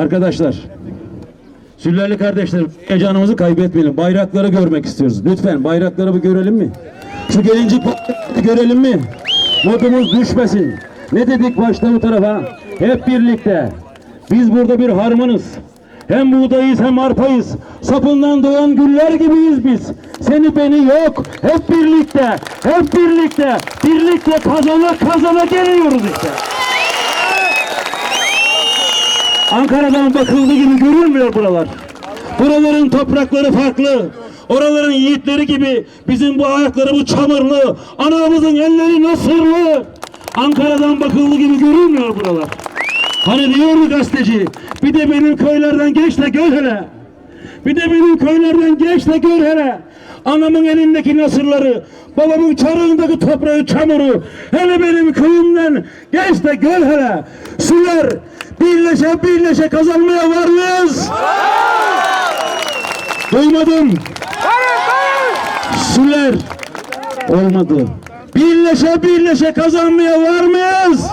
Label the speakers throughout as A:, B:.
A: Arkadaşlar, Süllerli kardeşler, heyecanımızı kaybetmeyelim. Bayrakları görmek istiyoruz. Lütfen bayrakları bir görelim mi? Şu gelincik görelim mi? Modumuz düşmesin. Ne dedik başta bu tarafa? Hep birlikte. Biz burada bir harmanız. Hem buğdayız hem arpayız. Sapından doğan güller gibiyiz biz. Seni beni yok. Hep birlikte. Hep birlikte. Birlikte kazana kazana geliyoruz işte. Ankara'dan bakıldığı gibi görülmüyor buralar. Buraların toprakları farklı. Oraların yiğitleri gibi bizim bu ayakları bu çamurlu, anamızın elleri nasırlı. Ankara'dan bakıldığı gibi görülmüyor buralar. Hani diyor mu gazeteci, bir de benim köylerden geç de gör hele. Bir de benim köylerden geç de gör hele. Anamın elindeki nasırları, babamın çarığındaki toprağı, çamuru, hele benim köyümden geç de gör hele. Sular birleşe birleşe kazanmaya var mıyız? Duymadım. Sular olmadı. Birleşe birleşe kazanmaya var mıyız?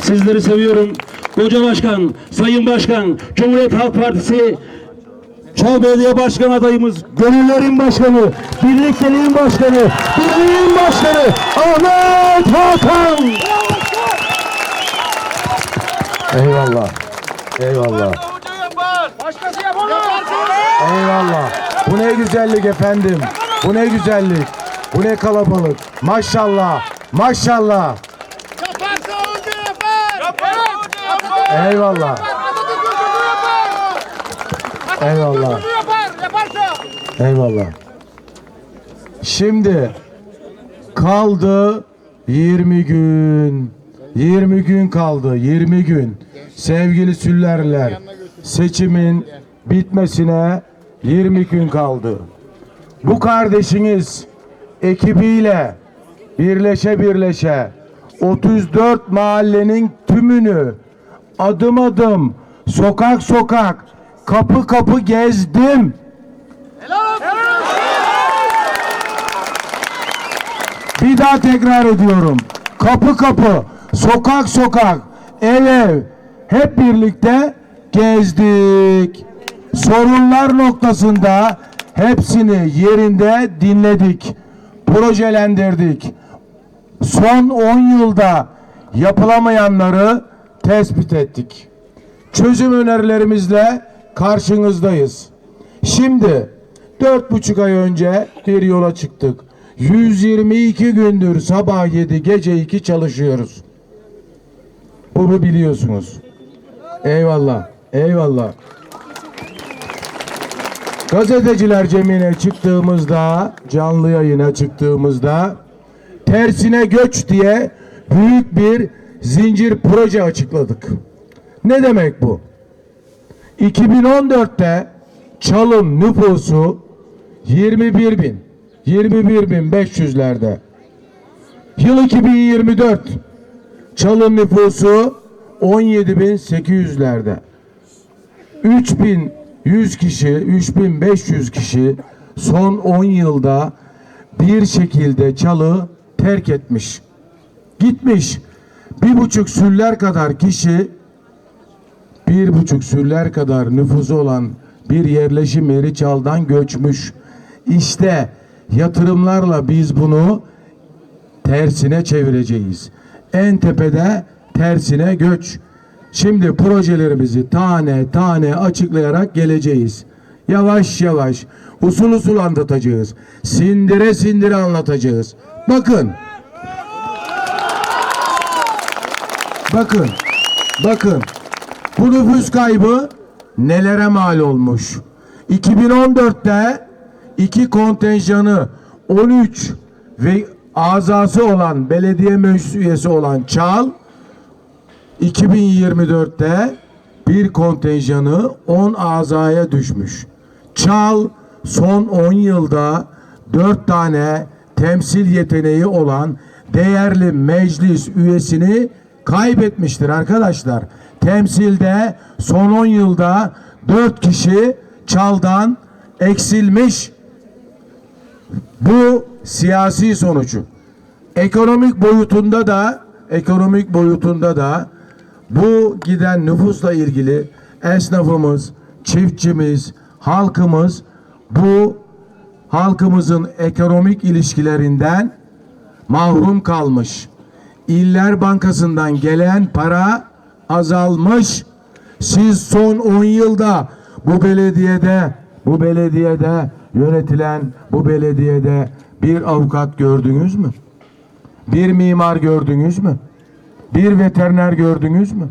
A: Sizleri seviyorum. Koca Başkan, Sayın Başkan, Cumhuriyet Halk Partisi Çal Belediye Başkan adayımız, Gönüllerin Başkanı, Birlikteliğin Başkanı, Birliğin Başkanı Ahmet Hakan.
B: Eyvallah. Eyvallah.
C: Başkası yapamaz.
B: Eyvallah. Bu ne güzellik efendim. Bu ne güzellik. Bu ne kalabalık. Maşallah. Maşallah. Eyvallah. Eyvallah. Eyvallah. Şimdi kaldı 20 gün. 20 gün kaldı. 20 gün. Sevgili süllerler. Seçimin bitmesine 20 gün kaldı. Bu kardeşiniz ekibiyle birleşe birleşe 34 mahallenin tümünü adım adım sokak sokak kapı kapı gezdim. Bir daha tekrar ediyorum. Kapı kapı, sokak sokak, ev ev hep birlikte gezdik. Sorunlar noktasında hepsini yerinde dinledik. Projelendirdik. Son 10 yılda yapılamayanları tespit ettik. Çözüm önerilerimizle karşınızdayız. Şimdi dört buçuk ay önce bir yola çıktık. 122 gündür sabah 7 gece 2 çalışıyoruz. Bunu biliyorsunuz. Eyvallah. Eyvallah. Gazeteciler Cemi'ne çıktığımızda, canlı yayına çıktığımızda tersine göç diye büyük bir zincir proje açıkladık. Ne demek bu? 2014'te Çalın nüfusu 21 bin, 21 bin 500'lerde. Yıl 2024 Çalın nüfusu 17 bin 800'lerde. 3100 kişi, 3500 kişi son 10 yılda bir şekilde Çalı terk etmiş. Gitmiş. Bir buçuk süller kadar kişi bir buçuk süller kadar nüfusu olan bir yerleşim yeri Çal'dan göçmüş. İşte yatırımlarla biz bunu tersine çevireceğiz. En tepede tersine göç. Şimdi projelerimizi tane tane açıklayarak geleceğiz. Yavaş yavaş, usul usul anlatacağız. Sindire sindire anlatacağız. Bakın. Bakın. Bakın. Bu nüfus kaybı nelere mal olmuş? 2014'te iki kontenjanı 13 ve azası olan belediye meclis üyesi olan Çal 2024'te bir kontenjanı 10 azaya düşmüş. Çal son 10 yılda 4 tane temsil yeteneği olan değerli meclis üyesini kaybetmiştir arkadaşlar. Temsilde son 10 yılda 4 kişi Çal'dan eksilmiş. Bu siyasi sonucu. Ekonomik boyutunda da ekonomik boyutunda da bu giden nüfusla ilgili esnafımız, çiftçimiz, halkımız bu halkımızın ekonomik ilişkilerinden mahrum kalmış. İller Bankası'ndan gelen para azalmış. Siz son 10 yılda bu belediyede bu belediyede yönetilen bu belediyede bir avukat gördünüz mü? Bir mimar gördünüz mü? Bir veteriner gördünüz mü?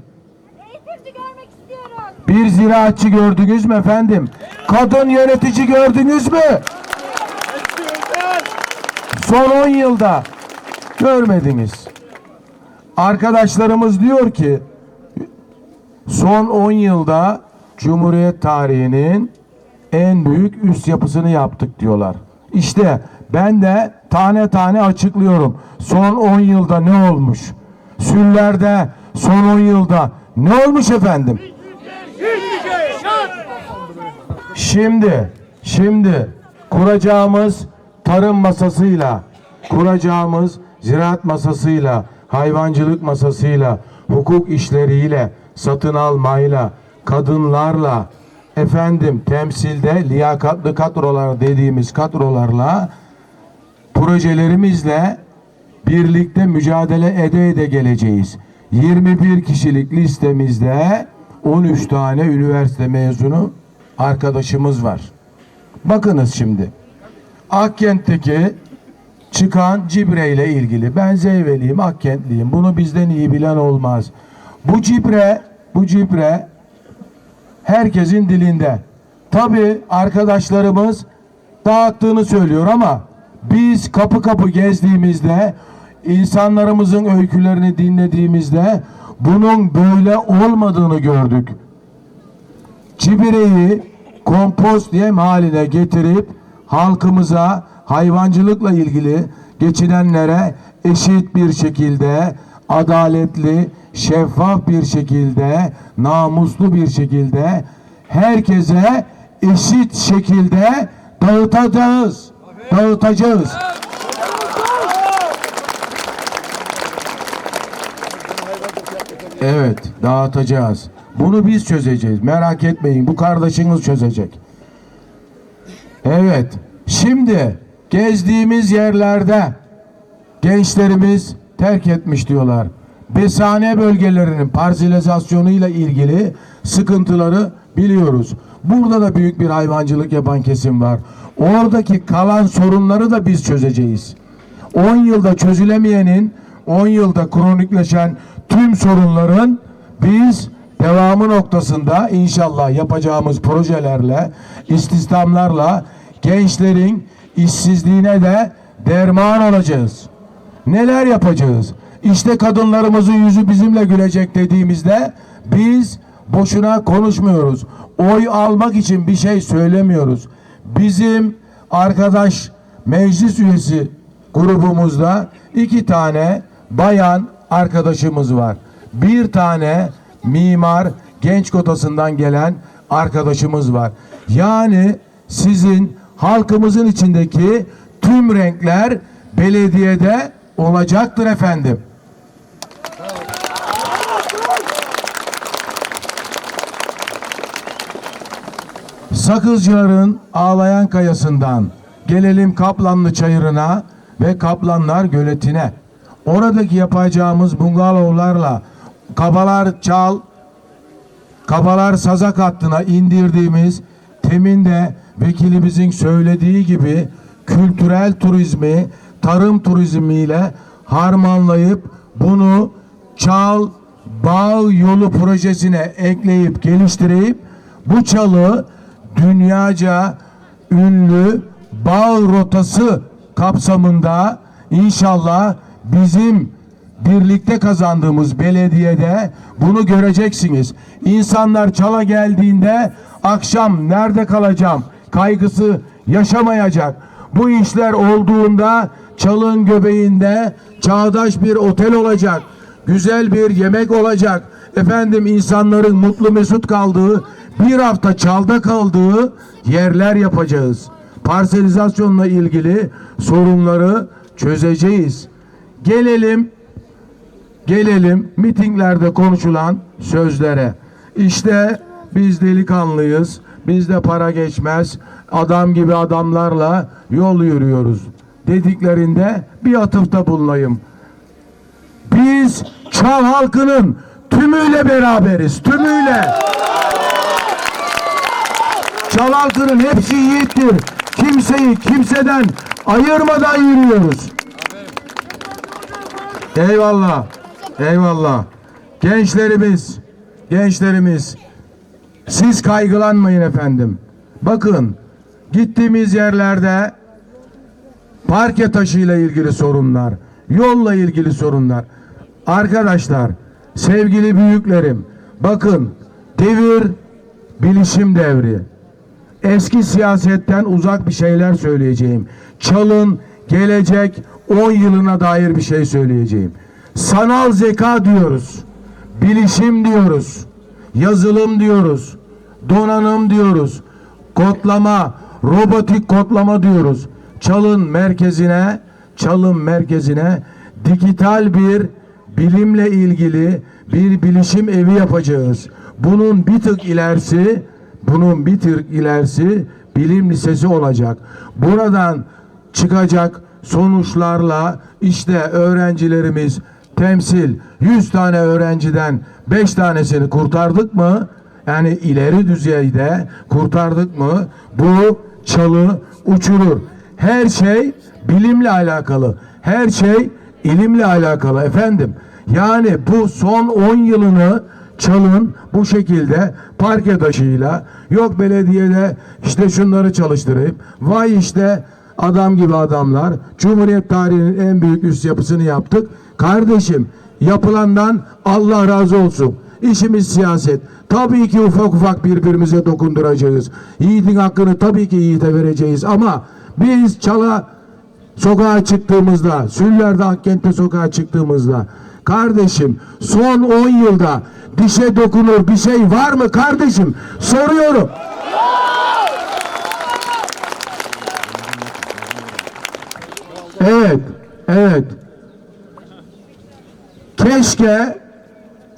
D: Eğitimci görmek istiyoruz.
B: Bir ziraatçı gördünüz mü efendim? Kadın yönetici gördünüz mü? Son 10 yılda görmediniz. Arkadaşlarımız diyor ki son 10 yılda Cumhuriyet tarihinin en büyük üst yapısını yaptık diyorlar. İşte ben de tane tane açıklıyorum. Son 10 yılda ne olmuş? Süllerde son 10 yılda ne olmuş efendim? Şimdi, şimdi kuracağımız tarım masasıyla, kuracağımız ziraat masasıyla, hayvancılık masasıyla, hukuk işleriyle, satın almayla, kadınlarla, efendim temsilde liyakatlı kadrolar dediğimiz kadrolarla, projelerimizle birlikte mücadele ede ede geleceğiz. 21 kişilik listemizde 13 tane üniversite mezunu arkadaşımız var. Bakınız şimdi. Akkent'teki çıkan Cibre ile ilgili ben Zeyveliyim, Akkentliyim. Bunu bizden iyi bilen olmaz. Bu Cibre, bu Cibre herkesin dilinde. Tabi arkadaşlarımız dağıttığını söylüyor ama biz kapı kapı gezdiğimizde insanlarımızın öykülerini dinlediğimizde bunun böyle olmadığını gördük. Cibireyi kompost yem haline getirip halkımıza hayvancılıkla ilgili geçinenlere eşit bir şekilde adaletli, şeffaf bir şekilde, namuslu bir şekilde herkese eşit şekilde dağıtacağız. Dağıtacağız. Evet, dağıtacağız. Bunu biz çözeceğiz. Merak etmeyin. Bu kardeşiniz çözecek. Evet. Şimdi gezdiğimiz yerlerde gençlerimiz terk etmiş diyorlar. Besane bölgelerinin parselizasyonuyla ilgili sıkıntıları biliyoruz. Burada da büyük bir hayvancılık yapan kesim var. Oradaki kalan sorunları da biz çözeceğiz. 10 yılda çözülemeyenin 10 yılda kronikleşen tüm sorunların biz devamı noktasında inşallah yapacağımız projelerle, istihdamlarla gençlerin işsizliğine de derman olacağız. Neler yapacağız? İşte kadınlarımızın yüzü bizimle gülecek dediğimizde biz boşuna konuşmuyoruz. Oy almak için bir şey söylemiyoruz. Bizim arkadaş meclis üyesi grubumuzda iki tane bayan arkadaşımız var. Bir tane mimar genç kotasından gelen arkadaşımız var. Yani sizin halkımızın içindeki tüm renkler belediyede olacaktır efendim. Sakızcıların ağlayan kayasından gelelim Kaplanlı çayırına ve Kaplanlar göletine. Oradaki yapacağımız bungalovlarla kabalar çal, kabalar sazak hattına indirdiğimiz temin de vekilimizin söylediği gibi kültürel turizmi tarım turizmiyle harmanlayıp bunu çal bağ yolu projesine ekleyip geliştirip bu çalı dünyaca ünlü bağ rotası kapsamında inşallah bizim birlikte kazandığımız belediyede bunu göreceksiniz. İnsanlar çala geldiğinde akşam nerede kalacağım kaygısı yaşamayacak. Bu işler olduğunda çalın göbeğinde çağdaş bir otel olacak. Güzel bir yemek olacak. Efendim insanların mutlu mesut kaldığı bir hafta çalda kaldığı yerler yapacağız. Parselizasyonla ilgili sorunları çözeceğiz. Gelelim gelelim mitinglerde konuşulan sözlere. İşte biz delikanlıyız. Bizde para geçmez. Adam gibi adamlarla yol yürüyoruz dediklerinde bir atıfta bulunayım. Biz Çal halkının tümüyle beraberiz. Tümüyle. Çal halkının hepsi yiğittir. Kimseyi kimseden ayırmadan yürüyoruz. Eyvallah. Eyvallah. Gençlerimiz, gençlerimiz siz kaygılanmayın efendim. Bakın gittiğimiz yerlerde parke taşıyla ilgili sorunlar, yolla ilgili sorunlar. Arkadaşlar, sevgili büyüklerim, bakın devir bilişim devri. Eski siyasetten uzak bir şeyler söyleyeceğim. Çalın gelecek 10 yılına dair bir şey söyleyeceğim. Sanal zeka diyoruz. Bilişim diyoruz. Yazılım diyoruz. Donanım diyoruz. Kodlama, robotik kodlama diyoruz. Çalın merkezine, çalın merkezine dijital bir bilimle ilgili bir bilişim evi yapacağız. Bunun bir tık ilerisi, bunun bir tık ilerisi bilim lisesi olacak. Buradan çıkacak sonuçlarla işte öğrencilerimiz temsil 100 tane öğrenciden 5 tanesini kurtardık mı? Yani ileri düzeyde kurtardık mı? Bu çalı uçurur. Her şey bilimle alakalı. Her şey ilimle alakalı efendim. Yani bu son 10 yılını çalın bu şekilde parke taşıyla yok belediyede işte şunları çalıştırayım. Vay işte adam gibi adamlar. Cumhuriyet tarihinin en büyük üst yapısını yaptık. Kardeşim yapılandan Allah razı olsun. İşimiz siyaset. Tabii ki ufak ufak birbirimize dokunduracağız. Yiğidin hakkını tabii ki yiğite vereceğiz ama biz çala sokağa çıktığımızda, Süller'de Akkent'te sokağa çıktığımızda kardeşim son 10 yılda dişe dokunur bir şey var mı kardeşim? Soruyorum. Evet, evet. Keşke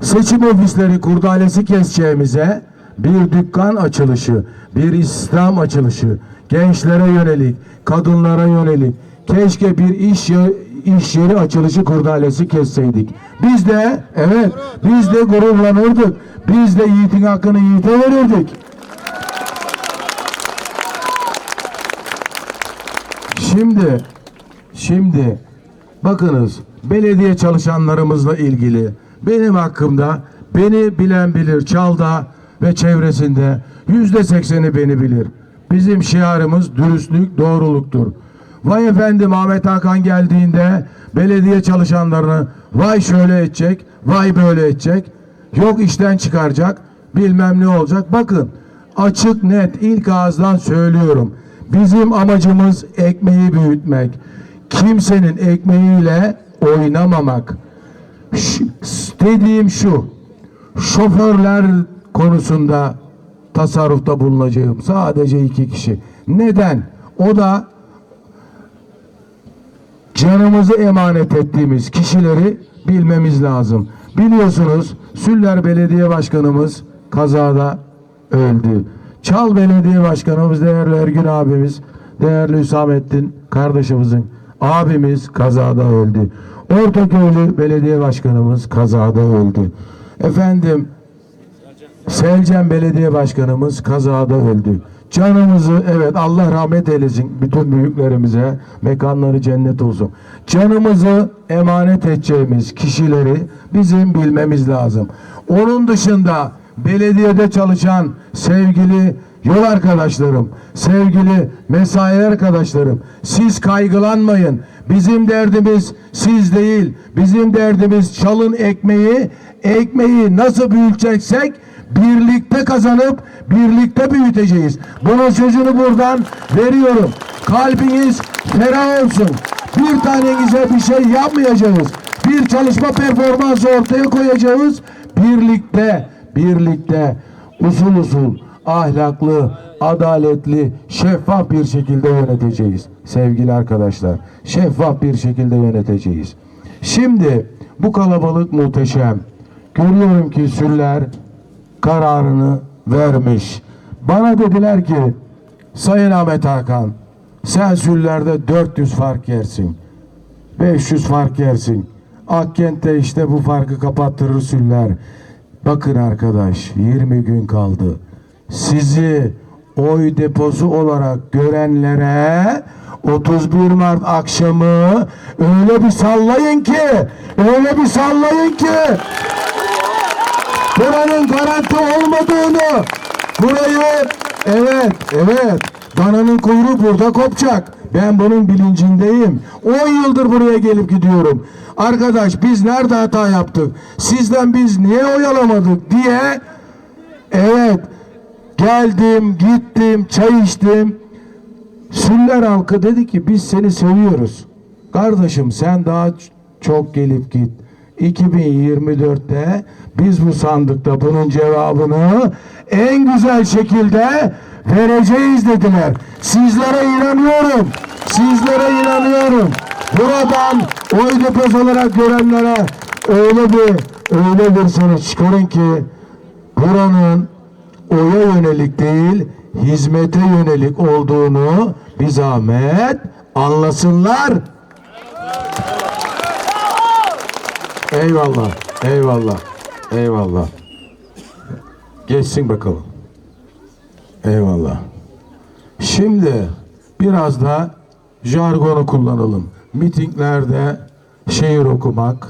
B: seçim ofisleri kurdalesi keseceğimize bir dükkan açılışı, bir İslam açılışı, gençlere yönelik, kadınlara yönelik, keşke bir iş iş yeri açılışı kurdalesi kesseydik. Biz de evet biz de gururlanırdık. Biz de yiğitin hakkını yiğite verirdik. Şimdi şimdi bakınız belediye çalışanlarımızla ilgili benim hakkımda beni bilen bilir Çalda ve çevresinde yüzde sekseni beni bilir. Bizim şiarımız dürüstlük, doğruluktur. Vay efendim Ahmet Hakan geldiğinde belediye çalışanlarını vay şöyle edecek, vay böyle edecek. Yok işten çıkaracak, bilmem ne olacak. Bakın açık net ilk ağızdan söylüyorum. Bizim amacımız ekmeği büyütmek. Kimsenin ekmeğiyle oynamamak. Ş- dediğim şu. Şoförler konusunda tasarrufta bulunacağım. Sadece iki kişi. Neden? O da canımızı emanet ettiğimiz kişileri bilmemiz lazım. Biliyorsunuz Süller Belediye Başkanımız kazada öldü. Çal Belediye Başkanımız değerli Ergün abimiz, değerli Hüsamettin kardeşimizin abimiz kazada öldü. Ortaköylü Belediye Başkanımız kazada öldü. Efendim Selcem Belediye Başkanımız kazada öldü. Canımızı evet Allah rahmet eylesin bütün büyüklerimize mekanları cennet olsun. Canımızı emanet edeceğimiz kişileri bizim bilmemiz lazım. Onun dışında belediyede çalışan sevgili yol arkadaşlarım, sevgili mesai arkadaşlarım siz kaygılanmayın. Bizim derdimiz siz değil. Bizim derdimiz çalın ekmeği. Ekmeği nasıl büyüteceksek birlikte kazanıp birlikte büyüteceğiz. Bunun sözünü buradan veriyorum. Kalbiniz ferah olsun. Bir tanenize bir şey yapmayacağız. Bir çalışma performansı ortaya koyacağız. Birlikte, birlikte usul usul, ahlaklı, adaletli, şeffaf bir şekilde yöneteceğiz. Sevgili arkadaşlar, şeffaf bir şekilde yöneteceğiz. Şimdi bu kalabalık muhteşem. Görüyorum ki süller kararını vermiş. Bana dediler ki Sayın Ahmet Hakan sen süllerde 400 fark yersin. 500 fark yersin. Akkent'te işte bu farkı kapattırır süller. Bakın arkadaş 20 gün kaldı. Sizi oy deposu olarak görenlere 31 Mart akşamı öyle bir sallayın ki öyle bir sallayın ki buranın olmadığını burayı evet evet. Dananın kuyruğu burada kopacak. Ben bunun bilincindeyim. 10 yıldır buraya gelip gidiyorum. Arkadaş biz nerede hata yaptık? Sizden biz niye oy alamadık diye evet geldim gittim çay içtim. Süller halkı dedi ki biz seni seviyoruz. Kardeşim sen daha çok gelip git. 2024'te biz bu sandıkta bunun cevabını en güzel şekilde vereceğiz dediler. Sizlere inanıyorum. Sizlere inanıyorum. Buradan oy deposu olarak görenlere öyle bir öyle bir sonuç çıkarın ki buranın oya yönelik değil hizmete yönelik olduğunu bir zahmet anlasınlar. Eyvallah, eyvallah, eyvallah. Geçsin bakalım. Eyvallah. Şimdi biraz da jargonu kullanalım. Mitinglerde şiir okumak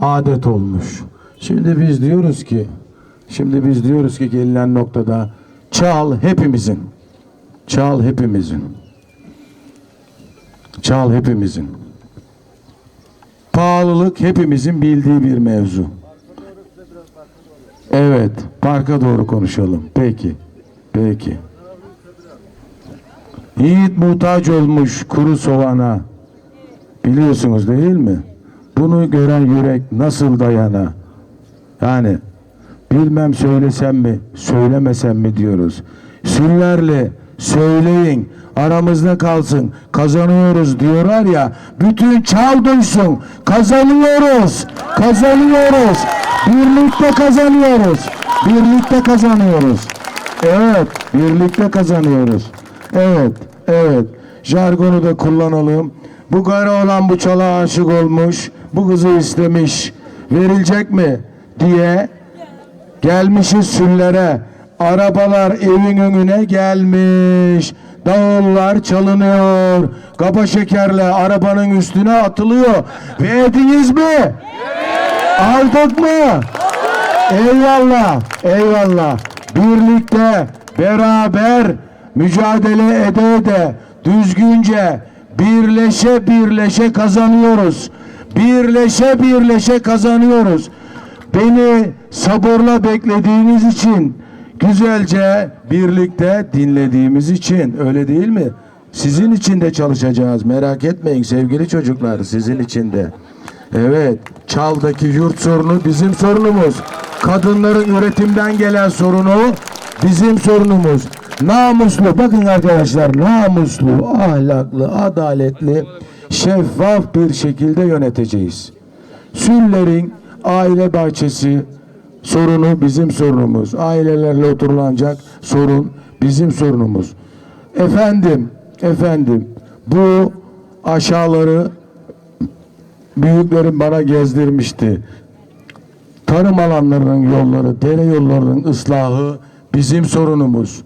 B: adet olmuş. Şimdi biz diyoruz ki Şimdi biz diyoruz ki gelinen noktada çal hepimizin. Çal hepimizin. Çal hepimizin. Pahalılık hepimizin bildiği bir mevzu. Evet, parka doğru konuşalım. Peki. Peki. Yiğit muhtaç olmuş kuru soğana. Biliyorsunuz değil mi? Bunu gören yürek nasıl dayana? Yani bilmem söylesem mi, söylemesem mi diyoruz. Süllerle söyleyin, aramızda kalsın, kazanıyoruz diyorlar ya, bütün çal duysun, kazanıyoruz, kazanıyoruz, birlikte kazanıyoruz, birlikte kazanıyoruz. Evet, birlikte kazanıyoruz. Evet, evet. Jargonu da kullanalım. Bu karı olan bu çala aşık olmuş, bu kızı istemiş, verilecek mi diye Gelmişiz süllere. Arabalar evin önüne gelmiş. Davullar çalınıyor. Kaba şekerle arabanın üstüne atılıyor. Verdiniz mi? Aldık mı? Eyvallah. Eyvallah. Birlikte, beraber mücadele ede ede düzgünce birleşe birleşe kazanıyoruz. Birleşe birleşe kazanıyoruz. Beni sabırla beklediğiniz için, güzelce birlikte dinlediğimiz için öyle değil mi? Sizin için de çalışacağız. Merak etmeyin sevgili çocuklar, sizin için de. Evet, Çal'daki yurt sorunu bizim sorunumuz. Kadınların üretimden gelen sorunu bizim sorunumuz. Namuslu, bakın arkadaşlar, namuslu, ahlaklı, adaletli, şeffaf bir şekilde yöneteceğiz. Süllerin aile bahçesi sorunu bizim sorunumuz. Ailelerle oturulanacak sorun bizim sorunumuz. Efendim, efendim bu aşağıları büyüklerim bana gezdirmişti. Tarım alanlarının yolları, dere yollarının ıslahı bizim sorunumuz.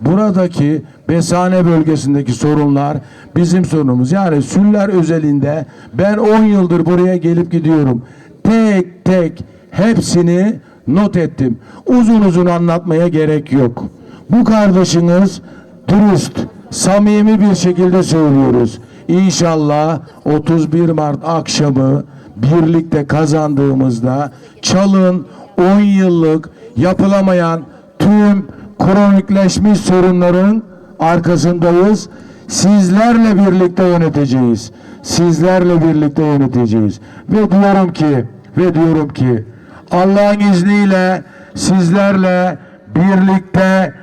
B: Buradaki Besane bölgesindeki sorunlar bizim sorunumuz. Yani Süller özelinde ben 10 yıldır buraya gelip gidiyorum. Tek tek hepsini not ettim. Uzun uzun anlatmaya gerek yok. Bu kardeşiniz dürüst, samimi bir şekilde söylüyoruz. İnşallah 31 Mart akşamı birlikte kazandığımızda Çalın 10 yıllık yapılamayan tüm kronikleşmiş sorunların arkasındayız. Sizlerle birlikte yöneteceğiz. Sizlerle birlikte yöneteceğiz. Ve diyorum ki ve diyorum ki Allah'ın izniyle sizlerle birlikte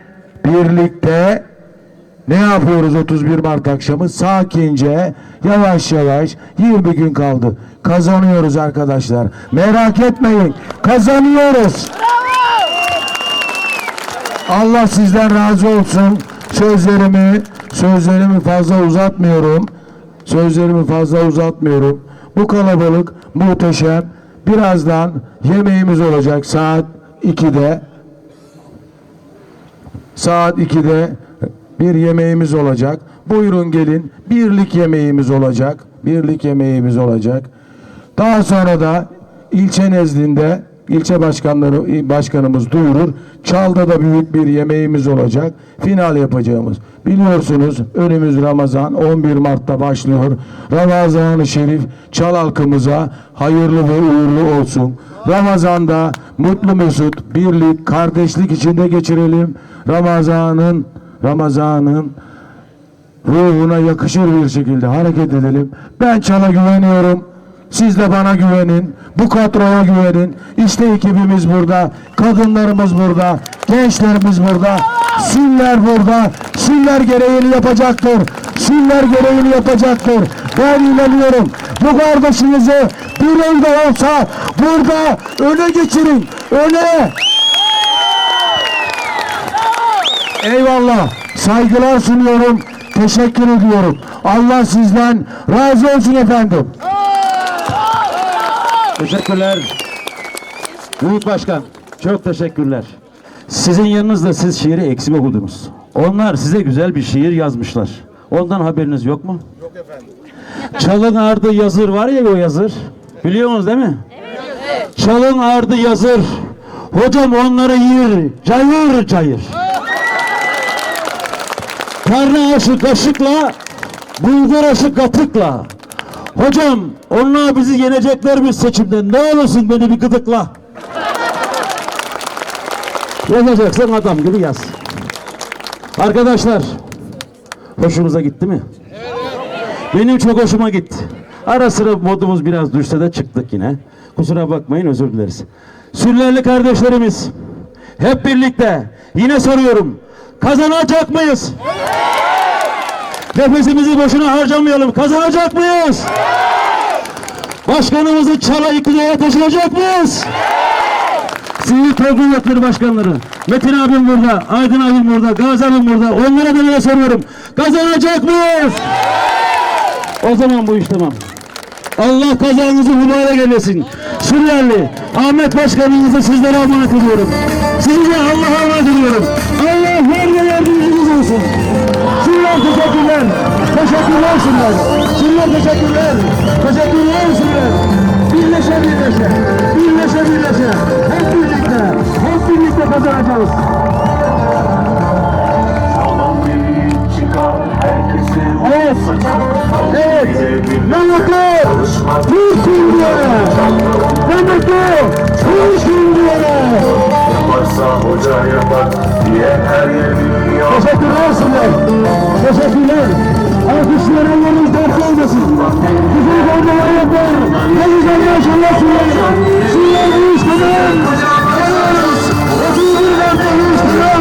B: birlikte ne yapıyoruz 31 Mart akşamı? Sakince, yavaş yavaş 20 gün kaldı. Kazanıyoruz arkadaşlar. Merak etmeyin. Kazanıyoruz. Allah sizden razı olsun. Sözlerimi sözlerimi fazla uzatmıyorum. Sözlerimi fazla uzatmıyorum. Bu kalabalık muhteşem. Birazdan yemeğimiz olacak saat 2'de. Saat 2'de bir yemeğimiz olacak. Buyurun gelin. Birlik yemeğimiz olacak. Birlik yemeğimiz olacak. Daha sonra da ilçe nezdinde ilçe başkanları başkanımız duyurur. Çalda da büyük bir yemeğimiz olacak. Final yapacağımız. Biliyorsunuz önümüz Ramazan 11 Mart'ta başlıyor. Ramazan-ı Şerif Çal halkımıza hayırlı ve uğurlu olsun. Ramazan'da mutlu mesut, birlik, kardeşlik içinde geçirelim. Ramazan'ın Ramazan'ın ruhuna yakışır bir şekilde hareket edelim. Ben Çal'a güveniyorum. Siz de bana güvenin. Bu kadroya güvenin. İşte ekibimiz burada. Kadınlarımız burada. Gençlerimiz burada. Süller burada. Süller gereğini yapacaktır. Süller gereğini yapacaktır. Ben inanıyorum. Bu kardeşinizi bir yılda olsa burada öne geçirin. Öne. Eyvallah. Saygılar sunuyorum. Teşekkür ediyorum. Allah sizden razı olsun efendim.
A: Teşekkürler. Büyük Başkan, çok teşekkürler. Sizin yanınızda siz şiiri eksik okudunuz. Onlar size güzel bir şiir yazmışlar. Ondan haberiniz yok mu? Yok efendim. Çalın ardı yazır var ya o yazır. Biliyor musunuz değil mi? Evet. Çalın ardı yazır. Hocam onları yiyir, cayır cayır. Karnı aşı kaşıkla, bulgur aşı katıkla. Hocam onlar bizi yenecekler bir seçimde. Ne olursun beni bir gıdıkla. Yazacaksan adam gibi yaz. Arkadaşlar, hoşunuza gitti mi? Benim çok hoşuma gitti. Ara sıra modumuz biraz düşse de çıktık yine. Kusura bakmayın özür dileriz. Süllerli kardeşlerimiz hep birlikte yine soruyorum. Kazanacak mıyız? Nefesimizi boşuna harcamayalım. Kazanacak mıyız? Başkanımızı çala iktidara taşıyacak mıyız? Sivil toplum örgütleri başkanları. Metin abim burada, Aydın abim burada, Gazi abim burada. Onlara da yine soruyorum. Kazanacak mıyız? O zaman bu iş tamam. Allah kazanınızı mübarek eylesin. Süryerli, Ahmet Başkanınızı sizlere emanet ediyorum. Sizi Allah'a emanet ediyorum. Süryer teşekkürler. Teşekkürler Süryer. Süryer teşekkürler. Teşekkürler Süryer. Birleşe birleşe. Birleşe birleşe. Hep birlikte. Hep birlikte kazanacağız. Evet. Evet. Ne mutlu. Türk'üm diyene. Ne mutlu. Türk'üm diyene.
E: Yaparsa hoca yapar
A: Teşekkürler sizler. Teşekkürler. Alkışların yeriniz dertli olmasın. Bizim kornalar yapar. Ne güzel maşallah sizler. Sizler bu iş kadar. Otuz bir dakika iş kadar.